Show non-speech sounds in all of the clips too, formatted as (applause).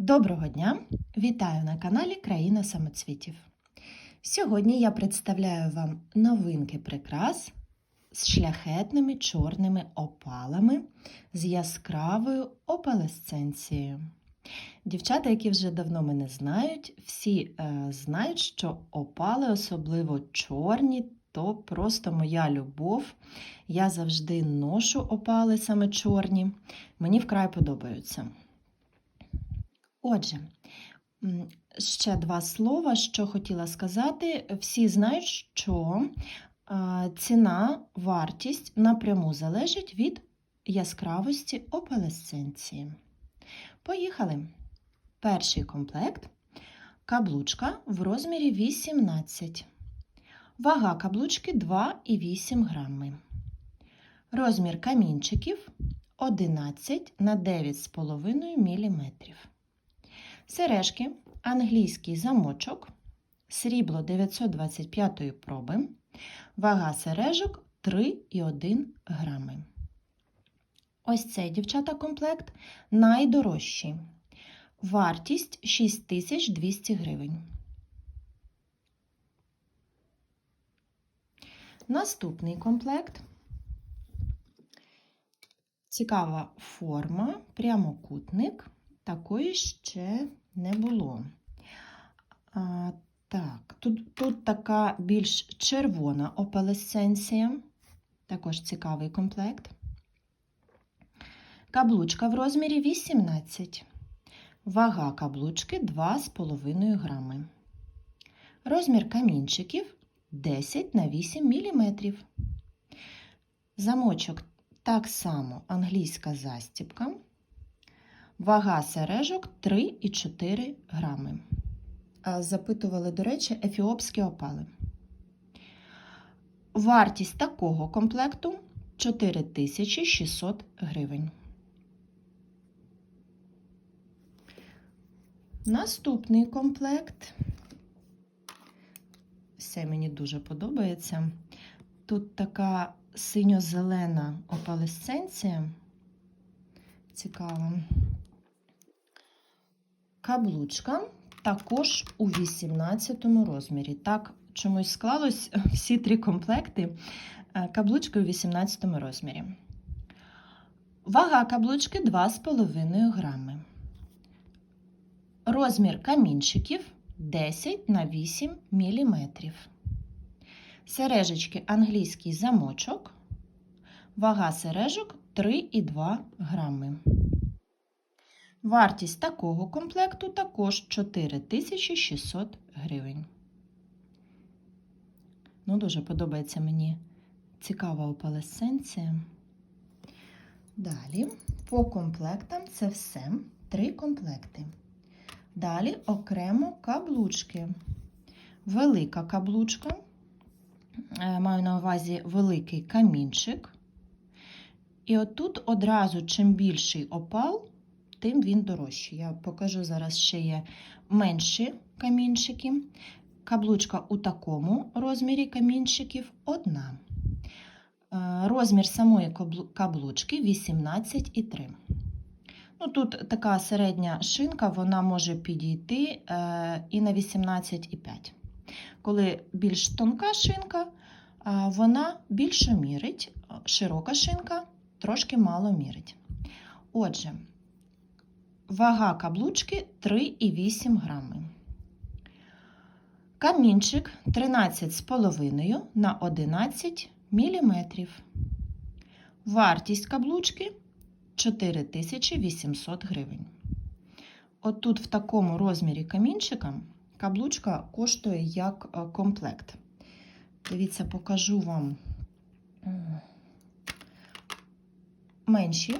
Доброго дня! Вітаю на каналі Країна самоцвітів. Сьогодні я представляю вам новинки прикрас з шляхетними чорними опалами з яскравою опалесценцією. Дівчата, які вже давно мене знають, всі е, знають, що опали, особливо чорні, то просто моя любов. Я завжди ношу опали саме чорні. Мені вкрай подобаються. Отже, ще два слова, що хотіла сказати. Всі знають, що ціна, вартість напряму залежить від яскравості опалесценції. Поїхали. Перший комплект каблучка в розмірі 18. Вага каблучки 2,8 грами. Розмір камінчиків 11 на 9,5 мм. Сережки, англійський замочок, срібло 925 проби, вага сережок 3,1 грами. Ось цей, дівчата, комплект найдорожчий. Вартість 6200 гривень. Наступний комплект. Цікава форма, прямокутник. Такої ще не було. А, так, тут, тут така більш червона опалесценція, також цікавий комплект. Каблучка в розмірі 18. Вага каблучки 2,5 грами. Розмір камінчиків 10 на 8 мм. Замочок так само англійська застіпка. Вага сережок 3,4 грами. Запитували, до речі, ефіопські опали. Вартість такого комплекту 4600 гривень. Наступний комплект. Все мені дуже подобається. Тут така синьо-зелена опалесценція. Цікава. Каблучка також у 18 розмірі. Так, чомусь склалось (laughs) всі три комплекти. е, Каблучки у 18 розмірі. Вага каблучки 2,5 грами. Розмір камінчиків 10 на 8 мм. Сережечки англійський замочок. Вага сережок 3,2 грами. Вартість такого комплекту також 4600 гривень. Ну, дуже подобається мені цікава опалесценція. Далі, по комплектам це все три комплекти. Далі окремо каблучки. Велика каблучка. Е, Маю на увазі великий камінчик. І отут одразу, чим більший опал, тим він дорожчий. Я покажу зараз ще є менші камінчики. Каблучка у такому розмірі камінчиків одна. Е, Розмір самої каблучки 18,3. Ну, тут така середня шинка, вона може підійти е, і на 18,5. Коли більш тонка шинка, вона більше мірить, широка шинка трошки мало мірить. Отже, вага каблучки 3,8 грами. Камінчик 13,5 на 11 мм. Вартість каблучки 4800 гривень. Отут в такому розмірі камінчика каблучка коштує як е, комплект. Дивіться, покажу вам менші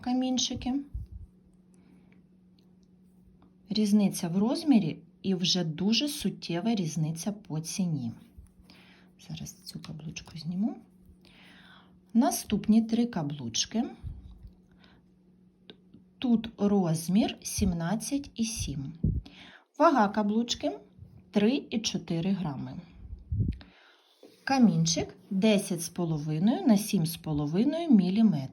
камінчики. Різниця в розмірі і вже дуже суттєва різниця по ціні. Зараз цю каблучку зніму. Наступні три каблучки. Тут розмір 17,7. Вага каблучки 3,4 грами. Камінчик 10,5 на 7,5 мм.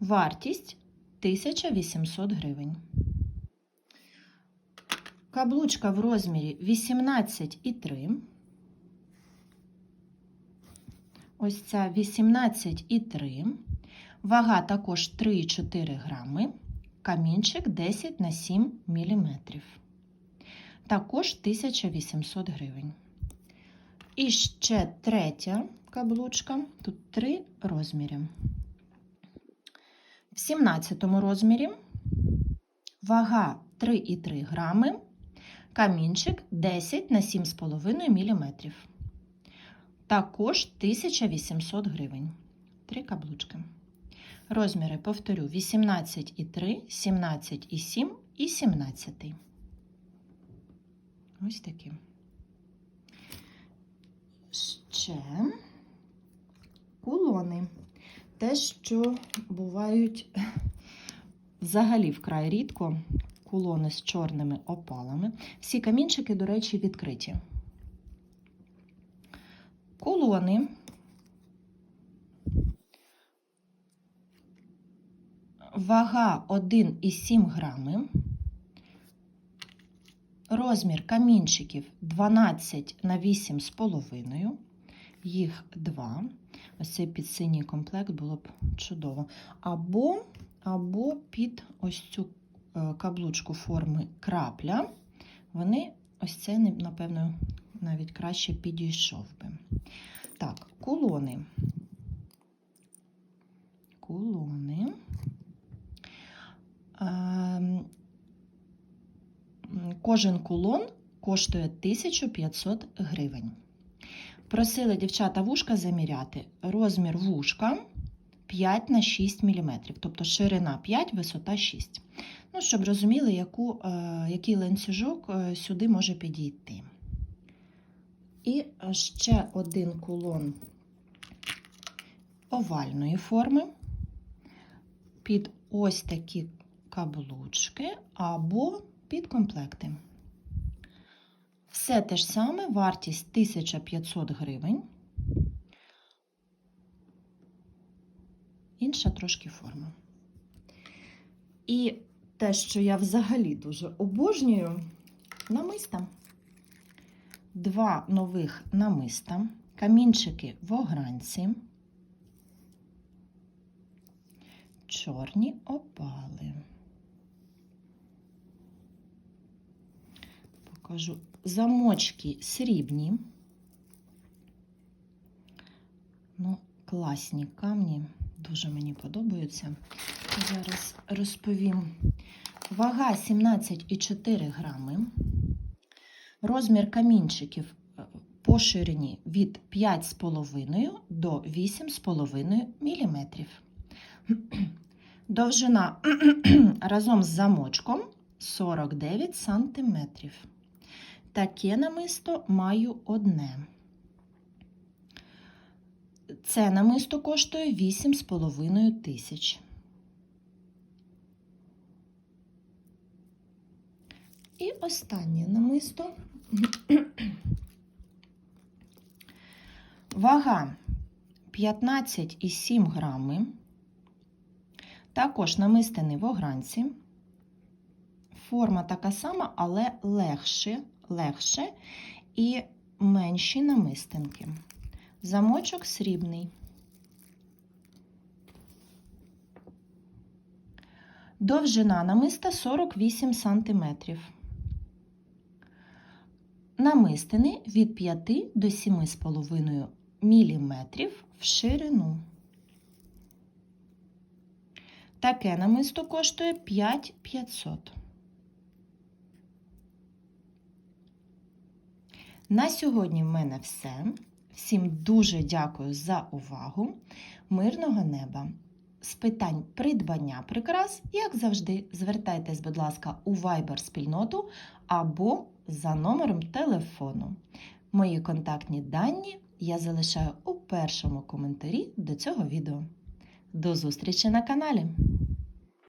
Вартість 1800 гривень. Каблучка в розмірі 18,3. Ось ця 18,3. Вага також 3,4 грами. Камінчик 10 на 7 мм. Також 1800 гривень. І ще третя каблучка. Тут три розміри. В 17 розмірі вага 3,3 грами, камінчик 10 на 7,5 мм. Також 1800 гривень. Три каблучки. Розміри, повторю, 18,3, 17,7 і 17. Ось такі. Ще кулони. Те, що бувають (laughs) взагалі вкрай рідко, кулони з чорними опалами. Всі камінчики, до речі, відкриті. Кулони. Вага 1,7 грами. Розмір камінчиків 12 на 8,5. Їх два. Ось цей під синій комплект було б чудово. Або, або під ось цю каблучку форми крапля. Вони ось це, напевно, навіть краще підійшов би. Так, кулони. Кулони. Ем, Кожен кулон коштує 1500 гривень. Просили дівчата вушка заміряти. Розмір вушка 5 на 6 мм, тобто ширина 5, висота 6. Ну, щоб розуміли, яку, е, який ланцюжок е, сюди може підійти. І ще один кулон овальної форми під ось такі каблучки або під комплекти. Все те ж саме, вартість 1500 гривень. Інша трошки форма. І те, що я взагалі дуже обожнюю, намиста. Два нових намиста, камінчики в огранці, чорні опали. Покажу замочки срібні. Ну, класні камні, дуже мені подобаються. Зараз розповім. Вага 17,4 грами. Розмір камінчиків е, по ширині від 5,5 до 8,5 мм. (clears throat) Довжина (clears throat) разом з замочком 49 см. Таке намисто маю одне. Це намисто коштує 8,5 тисяч. І останнє намисто. Вага 15,7 грами. Також намистини в огранці. Форма така сама, але легше, легше і менші намистинки. Замочок срібний. Довжина намиста 48 см. Намистини від 5 до 7,5 мм в ширину. Таке намисто коштує 5500. На сьогодні в мене все. Всім дуже дякую за увагу. Мирного неба! З питань придбання прикрас, як завжди, звертайтесь, будь ласка, у Viber спільноту або за номером телефону. Мої контактні дані я залишаю у першому коментарі до цього відео. До зустрічі на каналі!